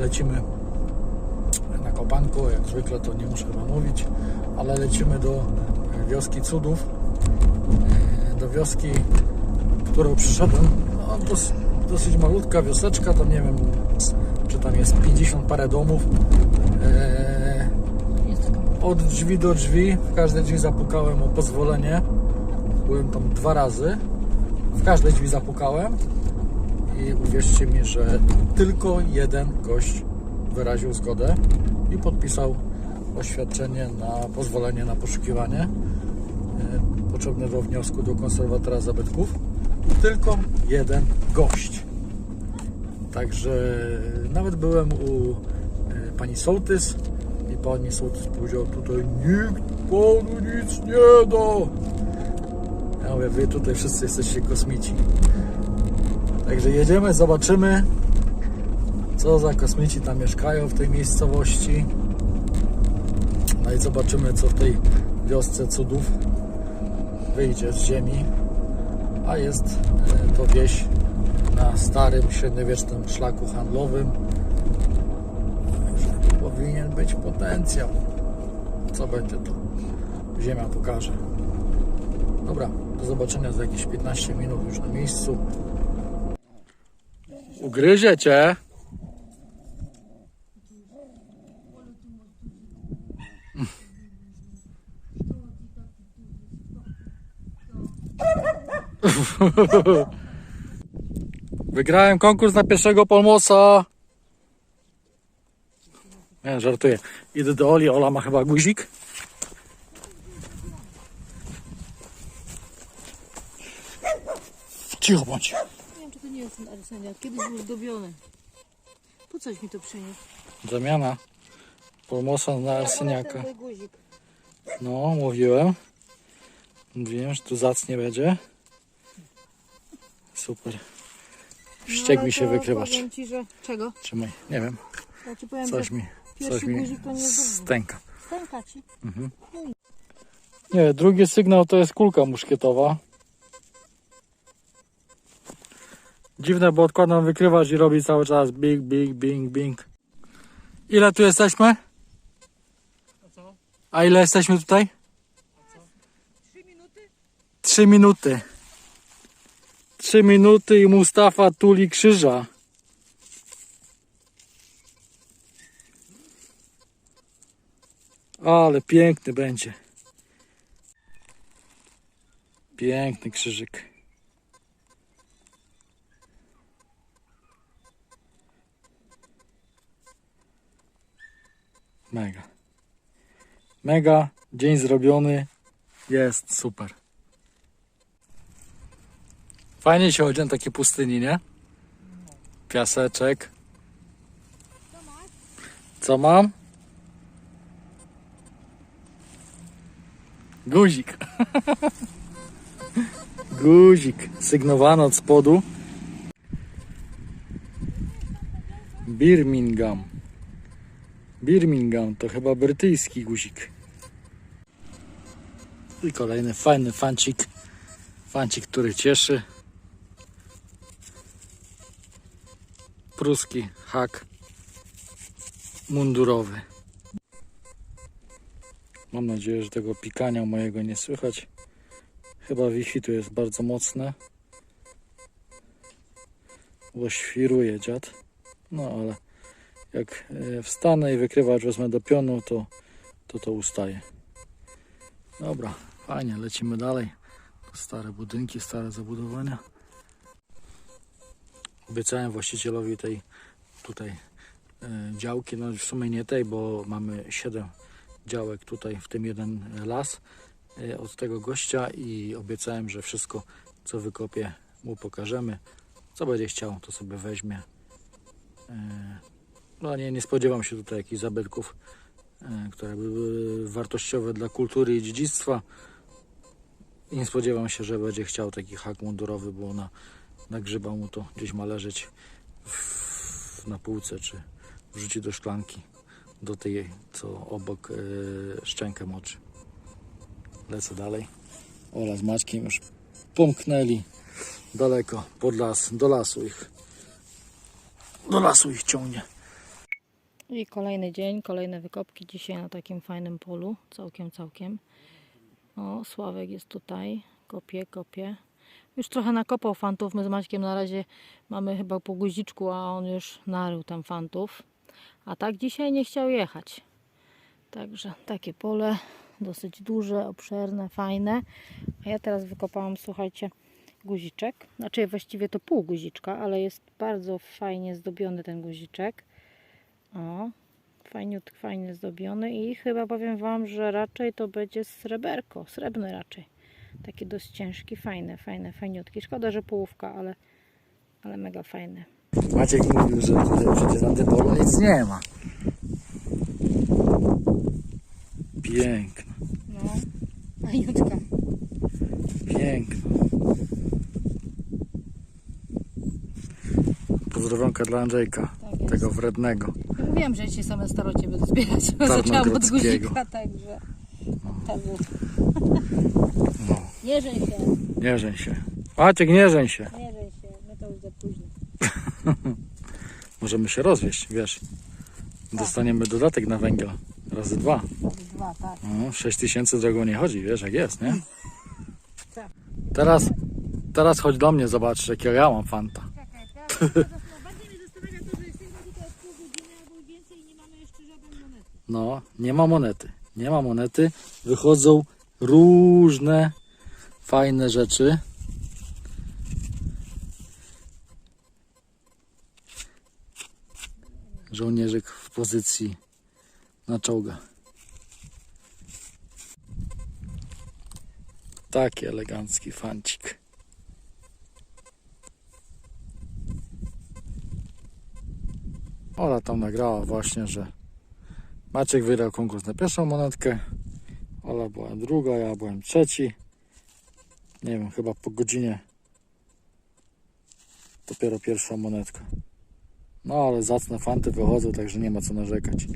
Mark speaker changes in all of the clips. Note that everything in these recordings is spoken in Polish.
Speaker 1: Lecimy na kopanku. Jak zwykle to nie muszę chyba mówić, ale lecimy do e, wioski cudów. E, Do wioski, którą przyszedłem. No, dos, dosyć malutka wioseczka, tam nie wiem, czy tam jest 50 parę domów. E, od drzwi do drzwi. W każde drzwi zapukałem o pozwolenie. Byłem tam dwa razy. W każde drzwi zapukałem. I uwierzcie mi, że tylko jeden gość wyraził zgodę i podpisał oświadczenie na pozwolenie na poszukiwanie e, potrzebne do wniosku do konserwatora zabytków. Tylko jeden gość. Także nawet byłem u e, pani Sołtys i pani Sołtys powiedział tutaj nikt panu nic nie da. Ja mówię, wy tutaj wszyscy jesteście kosmici. Także jedziemy, zobaczymy co za kosmici tam mieszkają w tej miejscowości. No i zobaczymy co w tej wiosce cudów wyjdzie z ziemi. A jest e, to wieś na starym, średniowiecznym szlaku handlowym. Także powinien być potencjał. Co będzie to? Ziemia pokaże. Dobra, do zobaczenia za jakieś 15 minut już na miejscu. Ugryzie cię. Wygrałem konkurs na pierwszego polmosa. Nie, żartuję. Idę do Oli, Ola ma chyba guzik. Cicho bądź.
Speaker 2: Jest ten arseniak. Kiedyś był zdobiony. Po coś mi to przyniósł?
Speaker 1: Zamiana polmosa na.
Speaker 2: Ten guzik.
Speaker 1: No, mówiłem. Mówiłem, że tu zacnie będzie. Super. Ściek
Speaker 2: ale
Speaker 1: mi się
Speaker 2: to
Speaker 1: wykrywacz.
Speaker 2: Powiem ci, że... Czego?
Speaker 1: Trzymaj, nie wiem.
Speaker 2: Ja ci powiem,
Speaker 1: Coś
Speaker 2: że
Speaker 1: mi,
Speaker 2: pierwszy
Speaker 1: coś mi
Speaker 2: guzik to nie jest
Speaker 1: stęka.
Speaker 2: Stęka ci.
Speaker 1: Nie, drugi sygnał to jest kulka muszkietowa. Dziwne, bo odkładam wykrywacz i robi cały czas bing, bing, bing, bing. Ile tu jesteśmy? A ile jesteśmy tutaj? Trzy minuty. Trzy minuty. Trzy minuty i Mustafa tuli krzyża. Ale piękny będzie. Piękny krzyżyk. Mega. Mega. Dzień zrobiony. Jest super. Fajnie się chodzi na takie pustyni, nie? Piaseczek. Co mam? Guzik. Guzik sygnowany od spodu. Birmingham. Birmingham to chyba brytyjski guzik. I kolejny fajny fancik. Fancik, który cieszy. Pruski hak mundurowy. Mam nadzieję, że tego pikania mojego nie słychać. Chyba Wi-Fi tu jest bardzo mocne. Bo świruje dziad. No ale jak e, wstanę i wykrywacz wezmę do pionu, to to, to ustaje. Dobra, fajnie, lecimy dalej. Stare budynki, stare zabudowania. Obiecałem właścicielowi tej tutaj e, działki, no w sumie nie tej, bo mamy 7 działek tutaj, w tym jeden las e, od tego gościa i obiecałem, że wszystko co wykopię mu pokażemy. Co będzie chciał, to sobie weźmie. No nie, nie spodziewam się tutaj jakichś zabytków, e, które by były wartościowe dla kultury i dziedzictwa. Nie spodziewam się, że będzie chciał taki hak mundurowy, bo na, na grzyba mu to gdzieś ma leżeć w, na półce, czy wrzuci do szklanki, do tej, co obok e, szczękę moczy. Lecę dalej. Ola z Maćkiem już pomknęli daleko pod las, do lasu ich. Do lasu ich ciągnie.
Speaker 2: I kolejny dzień, kolejne wykopki dzisiaj na takim fajnym polu. Całkiem, całkiem. O, Sławek jest tutaj. Kopie, kopie. Już trochę nakopał fantów. My z Maćkiem na razie mamy chyba po guziczku, a on już narył tam fantów. A tak dzisiaj nie chciał jechać. Także takie pole, dosyć duże, obszerne, fajne. A ja teraz wykopałam, słuchajcie, guziczek. Znaczy właściwie to pół guziczka, ale jest bardzo fajnie zdobiony ten guziczek. O, fajniut, fajnie zdobiony i chyba powiem Wam, że raczej to będzie sreberko, srebrny raczej. Taki dość ciężki, fajny, fajny, fajniutki. Szkoda, że połówka, ale, ale mega fajny.
Speaker 1: Maciek mówił, że tutaj przecież na tym polu nic nie ma. Piękno,
Speaker 2: No, fajniutka.
Speaker 1: piękno. Pozdrowionka dla Andrzejka. Tego wrednego.
Speaker 2: Mówiłam, że dzisiaj same starocie będę zbierać. Zaczęłam od guzika, także... Tak jest.
Speaker 1: No,
Speaker 2: Nie żeń się,
Speaker 1: nie żeń się. Maciek, nie żeń się.
Speaker 2: nie żeń się, my to już za późno.
Speaker 1: Możemy się rozwieść, wiesz. Dostaniemy dodatek na węgiel. Razy dwa.
Speaker 2: Dwa, tak.
Speaker 1: No, 6 tysięcy drogą nie chodzi, wiesz jak jest, nie?
Speaker 2: Tak.
Speaker 1: Teraz, teraz chodź do mnie, zobacz jakiego ja mam fanta.
Speaker 2: Bardziej mnie zastanawia to, że jesteśmy tutaj od pół godziny albo więcej i nie mamy jeszcze żadnej monety.
Speaker 1: No, nie ma monety. Nie ma monety. Wychodzą różne fajne rzeczy. Żołnierzyk w pozycji na czołga. Taki elegancki fancik. Ola tam nagrała właśnie, że Maciek wygrał konkurs na pierwszą monetkę. Ola była druga, ja byłem trzeci. Nie wiem, chyba po godzinie dopiero pierwsza monetka. No ale zacne fanty wychodzą, także nie ma co narzekać.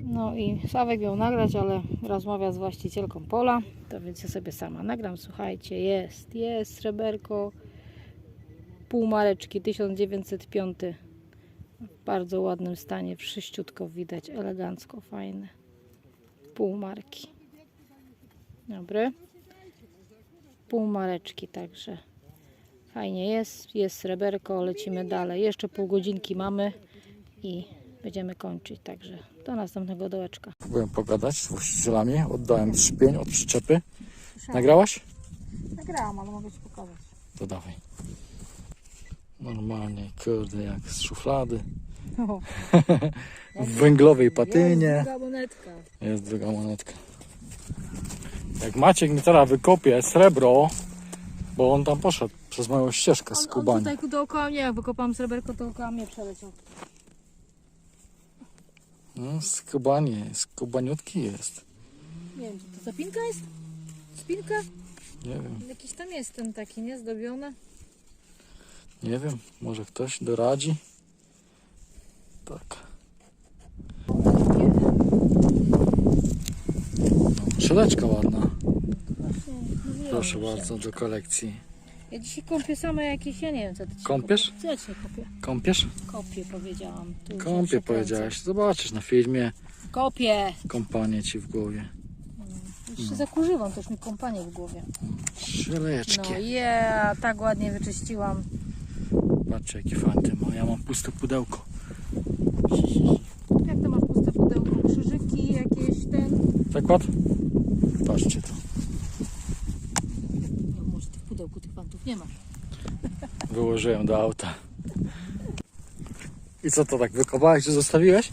Speaker 2: No i Sławek miał nagrać, ale rozmawia z właścicielką pola, to więc ja sobie sama nagram. Słuchajcie, jest, jest sreberko półmareczki 1905 w bardzo ładnym stanie, wszyściutko widać, elegancko, fajne. Półmarki. Dobry. Półmareczki także. Fajnie jest, jest sreberko, lecimy dalej. Jeszcze pół godzinki mamy i będziemy kończyć, także do następnego dołeczka.
Speaker 1: Byłem pogadać z właścicielami, oddałem trzypień od przyczepy. Nagrałaś?
Speaker 2: Nagrałam, ale mogę Ci pokazać.
Speaker 1: To dawaj. Normalnie, kurde, jak z szuflady. W węglowej patynie.
Speaker 2: Druga monetka.
Speaker 1: Jest druga monetka. Jak Maciek mi teraz wykopie srebro, bo on tam poszedł przez moją ścieżkę z
Speaker 2: On, on
Speaker 1: Kubani.
Speaker 2: tutaj dookoła mnie, jak wykopałam sreberko, to dookoła mnie przeleciał.
Speaker 1: No, z Kubani, z Kubaniutki jest.
Speaker 2: Nie wiem, czy to zapinka jest? Spinka?
Speaker 1: Nie wiem,
Speaker 2: Jakiś tam jest ten taki, nie? Zdobiony.
Speaker 1: Nie wiem, może ktoś doradzi. Tak. No, szeleczka ładna. Proszę bardzo, do kolekcji.
Speaker 2: Ja dzisiaj kąpię same jakieś, ja nie wiem co ty dzisiaj
Speaker 1: Kąpiesz?
Speaker 2: kopię. Co ja dzisiaj kopię?
Speaker 1: Kąpiesz?
Speaker 2: Kopię powiedziałam. Tu
Speaker 1: Kąpie
Speaker 2: przekręcę.
Speaker 1: powiedziałaś. Zobaczysz na filmie
Speaker 2: Kopię!
Speaker 1: kąpanie ci w głowie.
Speaker 2: Już się zakurzyłam, to już mi kąpanie w głowie.
Speaker 1: Szeleczki.
Speaker 2: No ja tak ładnie wyczyściłam.
Speaker 1: Patrzcie jakie fanty ma. Ja mam puste pudełko.
Speaker 2: Jak to masz puste pudełko? Krzyżyki jakieś, ten...
Speaker 1: Zakład? Patrzcie to.
Speaker 2: No, może ty w pudełku tych fantów nie masz.
Speaker 1: Wyłożyłem do auta. I co to tak wykopałeś czy zostawiłeś?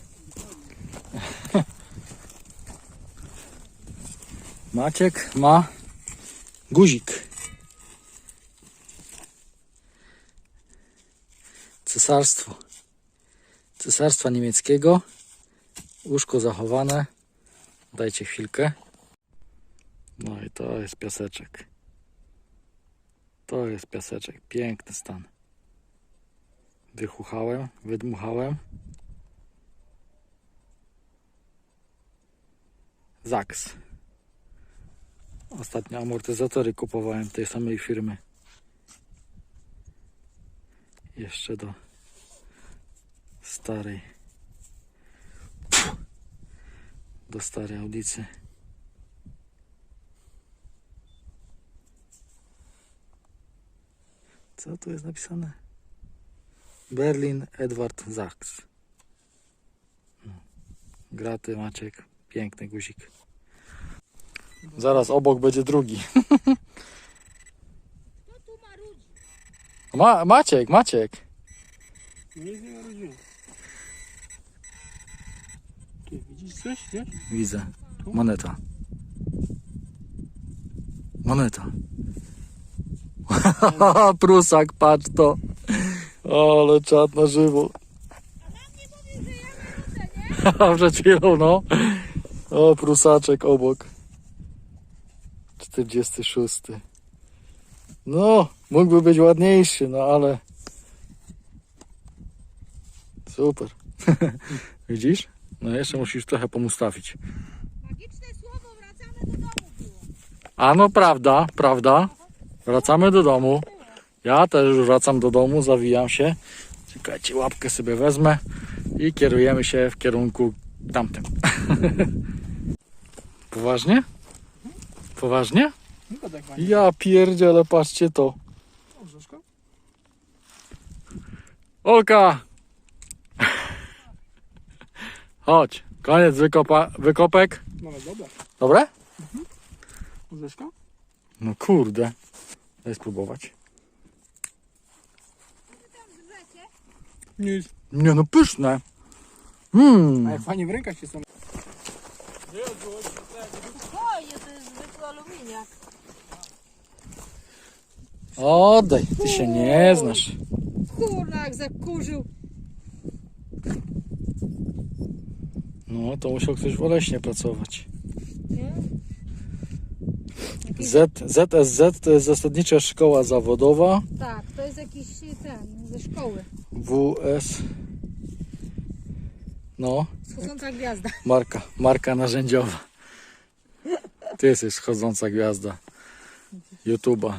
Speaker 1: Maciek ma guzik. Cesarstwo. Cesarstwa niemieckiego. Łóżko zachowane. Dajcie chwilkę. No i to jest piaseczek. To jest piaseczek. Piękny stan. Wychuchałem, wydmuchałem. Zaks. Ostatnio amortyzatory kupowałem tej samej firmy. Jeszcze do starej. Do starej audycji. Co tu jest napisane? Berlin Edward Sachs. No. Graty Maciek. Piękny guzik. Zaraz obok będzie drugi. Ma, Maciek, Maciek.
Speaker 3: Nie. Ty widzisz coś, nie?
Speaker 1: Widzę. Moneta. Moneta. Prusak, patrz to. Ale czad na żywo. Przed chwilą, no. O, prusaczek obok. 46. No, mógłby być ładniejszy, no ale. Super. Widzisz? No jeszcze musisz trochę pomustawić.
Speaker 2: Magiczne słowo, wracamy do domu było.
Speaker 1: A no prawda, prawda. Wracamy do domu. Ja też już wracam do domu, zawijam się. Czekajcie, łapkę sobie wezmę i kierujemy się w kierunku tamtym. Poważnie? Poważnie? Ja pierdzielę, patrzcie to. Olka! Chodź, koniec wykopa, wykopek.
Speaker 3: Nawet dobra.
Speaker 1: Dobre?
Speaker 3: Orzeszko?
Speaker 1: No kurde. Daj spróbować.
Speaker 3: Nic.
Speaker 1: Nie no, pyszne. Mmm.
Speaker 3: A jak fajnie w rękach się są.
Speaker 2: Spokojnie, to jest zwykły aluminiak.
Speaker 1: Oddaj, ty się nie znasz.
Speaker 2: Kurna, jak zakurzył.
Speaker 1: No, to musiał ktoś w Oleśnie pracować.
Speaker 2: Nie?
Speaker 1: Z, ZSZ to jest Zasadnicza Szkoła Zawodowa.
Speaker 2: Tak, to jest jakiś ten, ze szkoły.
Speaker 1: WS. No,
Speaker 2: Schodząca gwiazda.
Speaker 1: marka, marka narzędziowa. Ty jesteś schodząca gwiazda YouTube'a.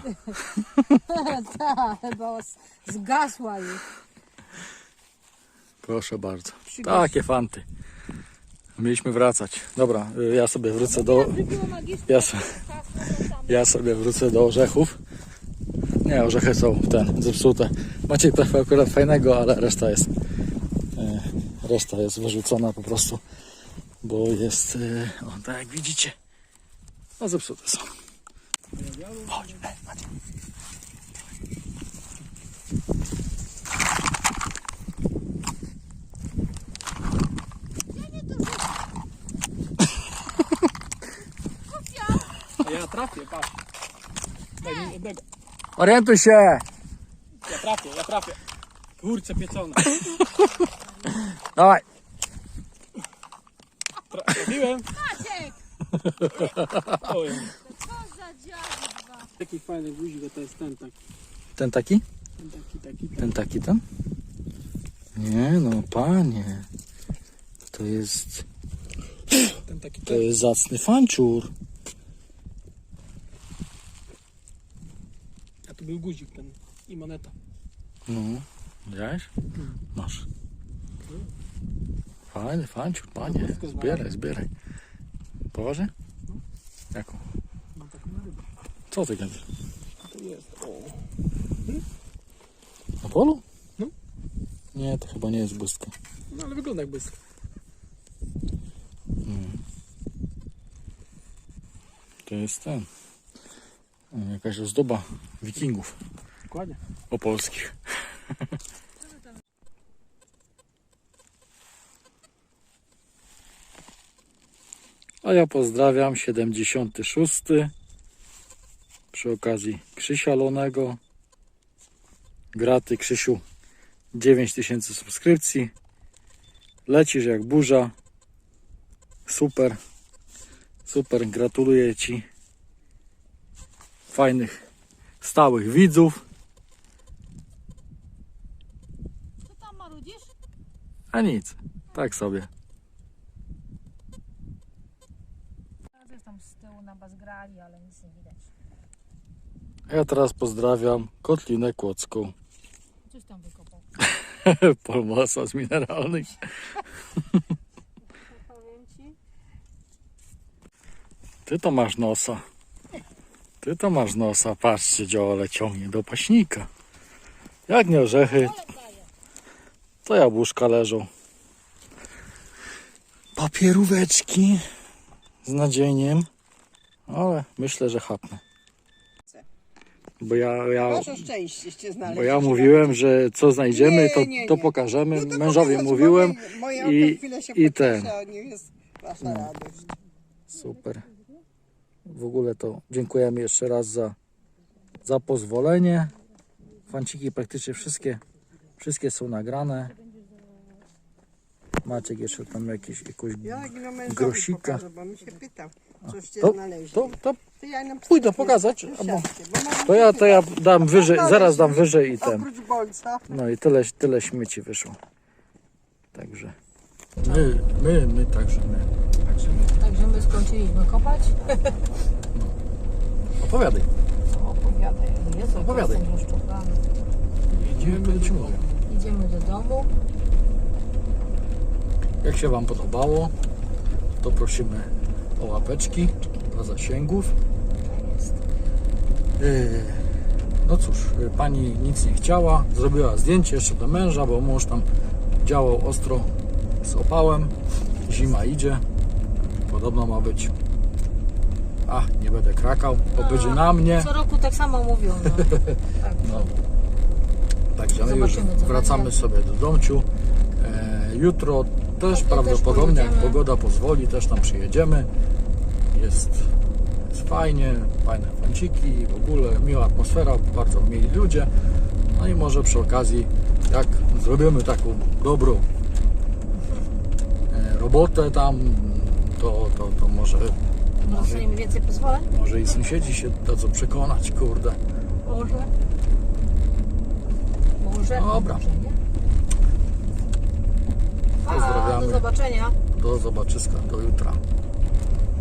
Speaker 2: Ta, chyba zgasła już.
Speaker 1: Proszę bardzo. Takie fanty. Mieliśmy wracać. Dobra, y, ja sobie wrócę do. Ja, ja sobie wrócę do orzechów. Nie, orzechy są ten, zepsute. Maciek trafił akurat fajnego, ale reszta jest. e, Reszta jest wyrzucona po prostu. Bo jest. e, O, tak jak widzicie. No zepsute są. Chodź, ej,
Speaker 3: trafię, patrz. Daj mi jednego.
Speaker 1: Orientuj się!
Speaker 3: Ja trafię, ja trafię. Kurczę pieczone.
Speaker 1: Dawaj.
Speaker 3: Tra- Trafiłem.
Speaker 2: Maciek!
Speaker 3: Oj,
Speaker 2: Co za dziady dwa.
Speaker 3: taki fajny guzik, to jest ten taki.
Speaker 1: Ten taki?
Speaker 3: Ten taki, taki.
Speaker 1: Ten taki ten? Nie no, panie. To jest.
Speaker 3: Ten taki.
Speaker 1: To jest zacny fanciur.
Speaker 3: Tu był guzik ten. I moneta.
Speaker 1: No, widziałeś? Masz. Fajny fanciur, panie.
Speaker 3: Wszystko
Speaker 1: Zbieraj, zbieraj. Poważnie? Jaką?
Speaker 3: Mam taką na rybę.
Speaker 1: Co ty gadasz?
Speaker 3: To jest. O.
Speaker 1: Na polu?
Speaker 3: No.
Speaker 1: Nie, to chyba nie jest błyska.
Speaker 3: No ale wygląda jak błysk.
Speaker 1: To jest ten. E, Jakaś ozdoba wikingów
Speaker 3: Dokładnie.
Speaker 1: opolskich. A ja pozdrawiam 76. Przy okazji Krzysia Lonego. Graty Krzysiu 9000 subskrypcji. Lecisz jak burza. Super. Super, gratuluję Ci. Fajnych, stałych widzów.
Speaker 2: Co tam marudzisz?
Speaker 1: A nic, tak sobie.
Speaker 2: Gdzieś tam z tyłu na was grali, ale nic nie widać.
Speaker 1: Ja teraz pozdrawiam Kotlinę Kłodzką.
Speaker 2: Coś tam wykopał.
Speaker 1: Polmasa z mineralnych. Ty to masz nosa. Ty to masz nosa. Patrzcie, działale ciągnie do paśnika. Jak nie orzechy, to jabłuszka leżą. Papieróweczki z nadzieniem, ale myślę, że chapnę. Bo ja, ja,
Speaker 4: szczęście znaleźć.
Speaker 1: bo ja mówiłem, że co znajdziemy, to,
Speaker 4: Nie, nie,
Speaker 1: to
Speaker 4: nie.
Speaker 1: pokażemy.
Speaker 4: No to
Speaker 1: Mężowi
Speaker 4: pokazać,
Speaker 1: mówiłem
Speaker 4: moje- moje
Speaker 1: i-
Speaker 4: oko chwilę się
Speaker 1: i
Speaker 4: pocieszy,
Speaker 1: ten.
Speaker 4: a niech jest wasza radość.
Speaker 1: Super. W ogóle to dziękujemy jeszcze raz za, za pozwolenie. Fanciki praktycznie wszystkie, wszystkie są nagrane. Maciek jeszcze tam jakieś, jakąś...
Speaker 4: Ja no
Speaker 1: Grosika.
Speaker 4: pokażę, bo mi się pytał, coście
Speaker 1: To,
Speaker 4: znaleźli.
Speaker 1: to, to,
Speaker 4: To ja nam
Speaker 1: pójdę pokazać,
Speaker 4: bo mam
Speaker 1: to ja, to ja dam wyżej,
Speaker 4: Znaleźli
Speaker 1: zaraz dam wyżej i ten.
Speaker 4: Oprócz bolca.
Speaker 1: No i tyle, tyle śmieci wyszło. Także. My, my, my.
Speaker 2: Także my. Skończyliśmy kopać.
Speaker 1: Opowiadaj.
Speaker 2: Opowiadaj. Jezu,
Speaker 1: Opowiadaj.
Speaker 2: jestem rozczochrany.
Speaker 1: Idziemy, to ci mówię.
Speaker 2: Idziemy do domu.
Speaker 1: Jak się Wam podobało, to prosimy o łapeczki dla zasięgów. Yy, No cóż, yy, pani nic nie chciała, zrobiła zdjęcie jeszcze do męża, bo mąż tam działał ostro z opałem. Zima idzie, podobno ma być. A, nie będę krakał, bo będzie na mnie.
Speaker 2: Co roku tak samo mówią. No. Tak.
Speaker 1: No. Także my już
Speaker 2: Zobaczymy, co
Speaker 1: wracamy
Speaker 2: będzie.
Speaker 1: sobie do domciu. E, jutro też
Speaker 2: też
Speaker 1: prawdopodobnie, jak
Speaker 2: pojedziemy.
Speaker 1: pogoda pozwoli, też tam przyjedziemy. Jest, jest fajnie, fajne fanciki, w ogóle miła atmosfera, bardzo mili ludzie. No i może przy okazji, jak zrobimy taką dobrą e, robotę tam, to, to, to może, może,
Speaker 2: Dostaniemy więcej pozwoleń?
Speaker 1: może i sąsiedzi się dadzą przekonać, kurde.
Speaker 2: Może. Może.
Speaker 1: Dobra.
Speaker 2: Może nie. A,
Speaker 1: Pozdrawiamy.
Speaker 2: do zobaczenia.
Speaker 1: Do zobaczyska, do jutra.